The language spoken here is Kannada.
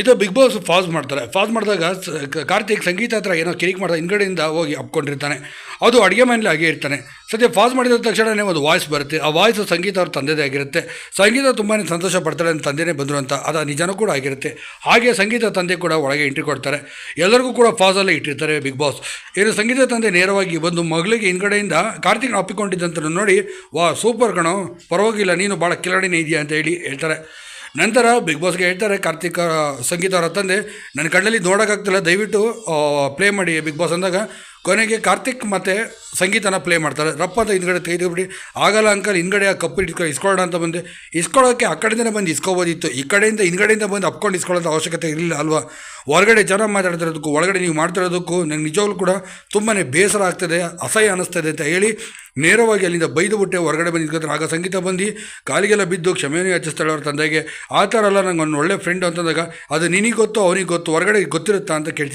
ಇದು ಬಿಗ್ ಬಾಸ್ ಫಾಸ್ ಮಾಡ್ತಾರೆ. ಫಾಸ್ ಮಾಡಿದಾಗ ಕಾರ್ತಿಕ್ ಸಂಗೀತ ಹತ್ರ ಏನೋ ಕಿರಿಕ್ ಮಾಡಿದ ಹಿಂದ್ಗಡೆಯಿಂದ ಹೋಗಿ ಅಪ್ಕೊಂಡಿರ್ತಾನೆ. ಅದು ಅಡುಗೆ ಮನೇಲಿ ಹಾಗೆ ಇರ್ತಾನೆ. ಸದ್ಯ ಫಾಸ್ ಮಾಡಿದ ತಕ್ಷಣವೇ ಒಂದು ವಾಯ್ಸ್ ಬರುತ್ತೆ. ಆ ವಾಯ್ಸ್ ಸಂಗೀತ ಅವ್ರ ತಂದೆದೇ ಆಗಿರುತ್ತೆ. ಸಂಗೀತ ತುಂಬಾ ಸಂತೋಷ ಪಡ್ತಾಳೆ ಅಂತ ತಂದೆನೇ ಬಂದರು ಅಂತ. ಅದು ನಿಜನೂ ಕೂಡ ಆಗಿರುತ್ತೆ. ಹಾಗೆ ಸಂಗೀತ ತಂದೆ ಕೂಡ ಒಳಗೆ ಎಂಟ್ರಿ ಕೊಡ್ತಾರೆ. ಎಲ್ಲರಿಗೂ ಕೂಡ ಫಾಸಲ್ಲೇ ಇಟ್ಟಿರ್ತಾರೆ ಬಿಗ್ ಬಾಸ್. ಏನು ಸಂಗೀತ ತಂದೆ ನೇರವಾಗಿ ಬಂದು ಮಗಳಿಗೆ ಹಿಂದ್ಗಡೆಯಿಂದ ಕಾರ್ತಿಕ್ ಅಪ್ಪಿಕೊಂಡಿದ್ದಂತ ನೋಡಿ ವಾ ಸೂಪರ್ ಕಣೋ. ಪರವಾಗಿಲ್ಲ, ನೀನು ಭಾಳ ಕಿಲಾಡಿನೇ ಇದೆಯಾ ಅಂತ ಹೇಳಿ ಹೇಳ್ತಾರೆ. ನಂತರ ಬಿಗ್ ಬಾಸ್ಗೆ ಹೇಳ್ತಾರೆ, ಕಾರ್ತಿಕ್ ಸಂಗೀತ ಅವರ ತಂದೆ ನನ್ನ ಕಣ್ಣಲ್ಲಿ ನೋಡೋಕ್ಕಾಗ್ತಿಲ್ಲ, ದಯವಿಟ್ಟು ಪ್ಲೇ ಮಾಡಿ ಬಿಗ್ ಬಾಸ್ ಅಂದಾಗ. ಕೊನೆಗೆ ಕಾರ್ತಿಕ್ ಮತ್ತೆ ಸಂಗೀತನ ಪ್ಲೇ ಮಾಡ್ತಾರೆ. ರಪ್ಪ ಅಂತ ಹಿಂದ್ಗಡೆ ತೆಗೆದುಬಿಡಿ ಆಗಲ್ಲ ಅಂಕಲ್ ಹಿಂದ್ಗಡೆ ಆ ಕಪ್ಪು ಇಟ್ಕೊ ಇಸ್ಕೊಳ್ಳೋಣ ಅಂತ ಬಂದೆ. ಇಸ್ಕೊಳ್ಳೋಕ್ಕೆ ಆ ಕಡೆಯಿಂದನೇ ಬಂದು ಇಸ್ಕೋಬೋದಿತ್ತು. ಈ ಕಡೆಯಿಂದ ಹಿಂದ್ಗಡೆಯಿಂದ ಬಂದು ಅಪ್ಕೊಂಡು ಇಸ್ಕೊಳ್ಳೋದ ಅವಶ್ಯಕತೆ ಇರಲಿಲ್ಲ ಅಲ್ವಾ? ಹೊರಗಡೆ ಜನ ಮಾತಾಡ್ತಿರೋದಕ್ಕೂ, ಒಳಗಡೆ ನೀವು ಮಾಡ್ತಿರೋದಕ್ಕೂ ನಂಗೆ ನಿಜವಾಗ್ಲೂ ಕೂಡ ತುಂಬಾ ಬೇಸರ ಆಗ್ತದೆ, ಅಸಹ್ಯ ಅನ್ನಿಸ್ತದೆ ಅಂತ ಹೇಳಿ ನೇರವಾಗಿ ಅಲ್ಲಿಂದ ಬೈದು ಬಿಟ್ಟೆ ಹೊರಗಡೆ ಬಂದು ನಿಂತ್ಕೊತಾರೆ ಆಗ ಸಂಗೀತ ಬಂದು ಕಾಲಿಗೆಲ್ಲ ಬಿದ್ದು ಕ್ಷಮೆಯನ್ನು ಯಾಚಿಸ್ತಾಳೆ ಅವ್ರ ತಂದೆಗೆ. ಆ ಥರ ಅಲ್ಲ ನಂಗೆ ಒಂದು ಒಳ್ಳೆ ಫ್ರೆಂಡ್ ಅಂತಂದಾಗ, ಅದು ನಿನಗೆ ಗೊತ್ತು ಅವನಿಗೆ ಗೊತ್ತು ಹೊರಗಡೆ ಗೊತ್ತಿರುತ್ತಾ ಅಂತ ಕೇಳ್ತೀನಿ